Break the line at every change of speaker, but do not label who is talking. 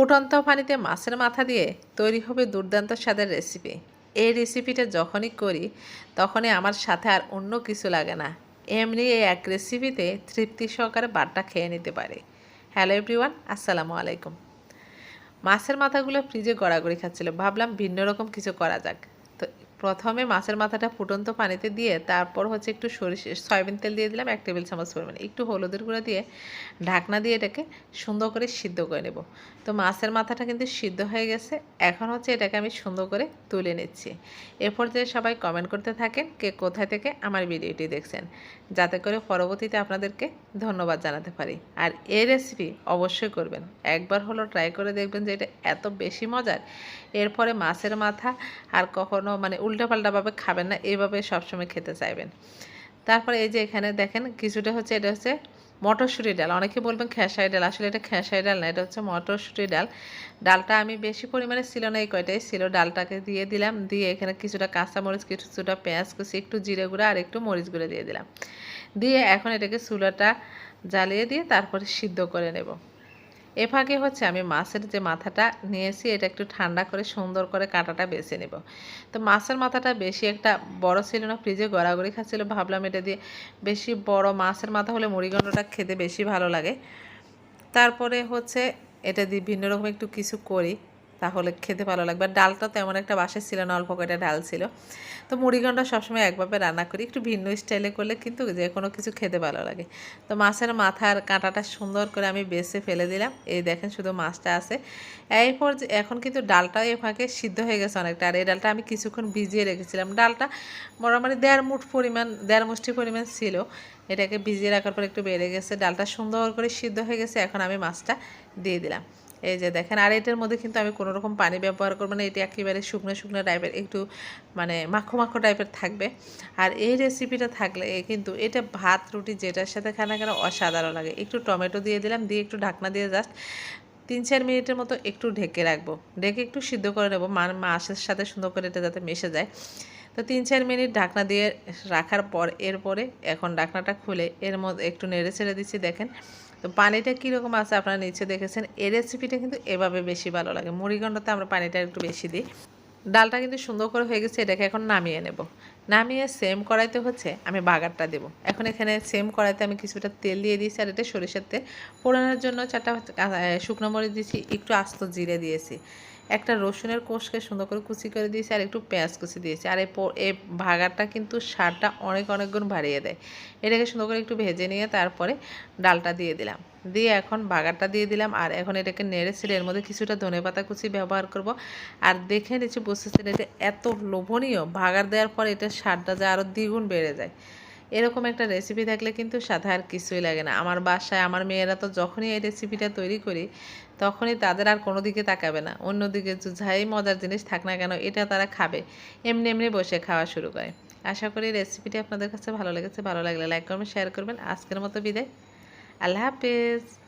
ফুটন্ত পানিতে মাছের মাথা দিয়ে তৈরি হবে দুর্দান্ত স্বাদের রেসিপি। এই রেসিপিটা যখনই করি, তখনই আমার সাথে আর অন্য কিছু লাগে না। এমনি এই এক রেসিপিতে তৃপ্তি সহকারে বারটা খেয়ে নিতে পারে। হ্যালো এভরিওয়ান, আসসালামু আলাইকুম। মাছের মাথাগুলো ফ্রিজে গড়াগড়ি খাচ্ছিল। ভাবলাম ভিন্ন রকম কিছু করা যাক। প্রথমে মাছের মাথাটা ফুটন্ত পানিতে দিয়ে তারপর হচ্ছে একটু সরিষা, সয়াবিন তেল দিয়ে দিলাম, এক টেবিল চামচ পরিমাণে। একটু হলুদের গুঁড়ো দিয়ে ঢাকনা দিয়ে এটাকে সুন্দর করে সিদ্ধ করে নেব। তো মাছের মাথাটা কিন্তু সিদ্ধ হয়ে গেছে। এখন হচ্ছে এটাকে আমি সুন্দর করে তুলে নিচ্ছি। এরপর যে সবাই কমেন্ট করতে থাকেন কে কোথায় থেকে আমার ভিডিওটি দেখছেন, যাতে করে পরবর্তীতে আপনাদেরকে ধন্যবাদ জানাতে পারি। আর এই রেসিপি অবশ্যই করবেন। একবার হলো ট্রাই করে দেখবেন যে এটা এত বেশি মজার। এরপরে মাছের মাথা আর কখনো মানে উল্টাপাল্টাভাবে খাবেন না এইভাবে সবসময় খেতে চাইবেন। তারপরে এই যে এখানে দেখেন কিছুটা হচ্ছে, এটা হচ্ছে মটরশুঁটি ডাল। অনেকে বলবেন খেসারি ডাল, আসলে এটা খেসারি ডাল না, এটা হচ্ছে মটরশুঁটি ডাল। ডালটা আমি বেশি পরিমাণে ছিল না, এই কয়টাই ছিল। ডালটাকে দিয়ে দিলাম, দিয়ে এখানে কিছুটা কাঁচামরিচ, কিছুটা পেঁয়াজ কুচি, একটু জিরে গুঁড়া আর একটু মরিচ গুঁড়ো দিয়ে দিলাম। দিয়ে এখন এটাকে চুলাটা জ্বালিয়ে দিয়ে তারপরে সিদ্ধ করে নেব। এ ফাঁকে হচ্ছে আমি মাছের যে মাথাটা নিয়েছি, এটা একটু ঠান্ডা করে সুন্দর করে কাঁটাটা বেছে নেব। তো মাছের মাথাটা বেশি একটা বড় ছিল না, ফ্রিজে গড়াগড়ি খাচ্ছিল, ভাবলাম এটা দিয়ে বেশি বড় মাছের মাথা হলে মুড়িগণ্ডটা খেতে বেশি ভালো লাগে। তারপরে হচ্ছে এটা দিয়ে ভিন্ন রকম একটু কিছু করি। তাহলে খেতে ভালো লাগবে। আর ডালটা তেমন একটা বাসে ছিল না, অল্প কয়টা ডাল ছিল। তো মুড়িঘণ্টা সবসময় একভাবে রান্না করি, একটু ভিন্ন স্টাইলে করলে কিন্তু যে কোনো কিছু খেতে ভালো লাগে। তো মাছের মাথার কাঁটাটা সুন্দর করে আমি বেছে ফেলে দিলাম। এই দেখেন শুধু মাছটা আছে। এরপর যে এখন কিন্তু ডালটা এ ফাঁকে সিদ্ধ হয়ে গেছে অনেকটা। আর এই ডালটা আমি কিছুক্ষণ ভিজিয়ে রেখেছিলাম। ডালটা মোটামুটি দেড় মুঠ পরিমাণ, দেড় মুষ্টি পরিমাণ ছিল। এটাকে ভিজিয়ে রাখার পর একটু বেড়ে গেছে। ডালটা সুন্দর করে সিদ্ধ হয়ে গেছে। এখন আমি মাছটা দিয়ে দিলাম। এই যে দেখেন, আর এটার মধ্যে কিন্তু আমি কোনো রকম পানি ব্যবহার করব না, এটি একেবারে শুকনো শুকনো টাইপের একটু মানে মাখো মাখো টাইপের থাকবে। আর এই রেসিপিটা থাকলে কিন্তু এটা ভাত, রুটি যেটার সাথে খানা কেন অসাধারণ লাগে। একটু টমেটো দিয়ে দিলাম, দিয়ে একটু ঢাকনা দিয়ে জাস্ট তিন চার মিনিটের মতো একটু ঢেকে রাখব। ঢেকে একটু সিদ্ধ করে নেব মা মাছের সাথে সুন্দর করে এটা যাতে মিশে যায়। তো তিন চার মিনিট ঢাকনা দিয়ে রাখার পর, এরপরে এখন ঢাকনাটা খুলে এর মধ্যে একটু নেড়ে ছেড়ে দিচ্ছি, দেখেন। তো পানিটা কীরকম আছে আপনারা নিচে দেখেছেন? এই রেসিপিটা কিন্তু এভাবে বেশি ভালো লাগে। মুড়িগণ্ডতে আমরা পানিটা একটু বেশি দিই। ডালটা কিন্তু সুন্দর করে হয়ে গেছে, এটাকে এখন নামিয়ে নেব। নামিয়ে সেম কড়াইতে হচ্ছে, আমি বাগারটা দেব। এখন এখানে সেম কড়াইতে আমি কিছুটা তেল দিয়ে দিয়েছি, আর এটা সরিষার তেল। পোড়ানোর জন্য চারটা শুকনো মরিচ দিয়েছি, একটু আস্ত জিরে দিয়েছি। একটা রসুনের কোষকে সুন্দর করে কুচি করে দিয়েছি আর একটু পেঁয়াজ কুচি দিয়েছি। আর এই ভাগারটা কিন্তু সারটা অনেক অনেক গুণ বাড়িয়ে দেয়। এটাকে সুন্দর করে একটু ভেজে নিয়ে তারপরে ডালটা দিয়ে দিলাম। দিয়ে এখন বাগারটা দিয়ে দিলাম আর এখন এটাকে নেড়ে ছেড়ে এর মধ্যে কিছুটা ধনে পাতা কুচি ব্যবহার করব। আর দেখে নিচ্ছি বুঝতেছেন এটা এত লোভনীয়। ভাগার দেওয়ার পর এটার সারটা যা আরও দ্বিগুণ বেড়ে যায়। এরকম একটা রেসিপি থাকলে কিন্তু সাথে আর কিছুই লাগে না। আমার বাসায় আমার মেয়েরা তো যখনই এই রেসিপিটা তৈরি করি, তখনই তাদের আর কোনো দিকে তাকাবে না। অন্যদিকে যাই মজার জিনিস থাক না কেন, এটা তারা খাবে। এমনি এমনি বসে খাওয়া শুরু করে। আশা করি রেসিপিটি আপনাদের কাছে ভালো লেগেছে। ভালো লাগলে লাইক করবেন শেয়ার করবেন। আজকের মতো বিদায়। আল্লাহ হাফিজ।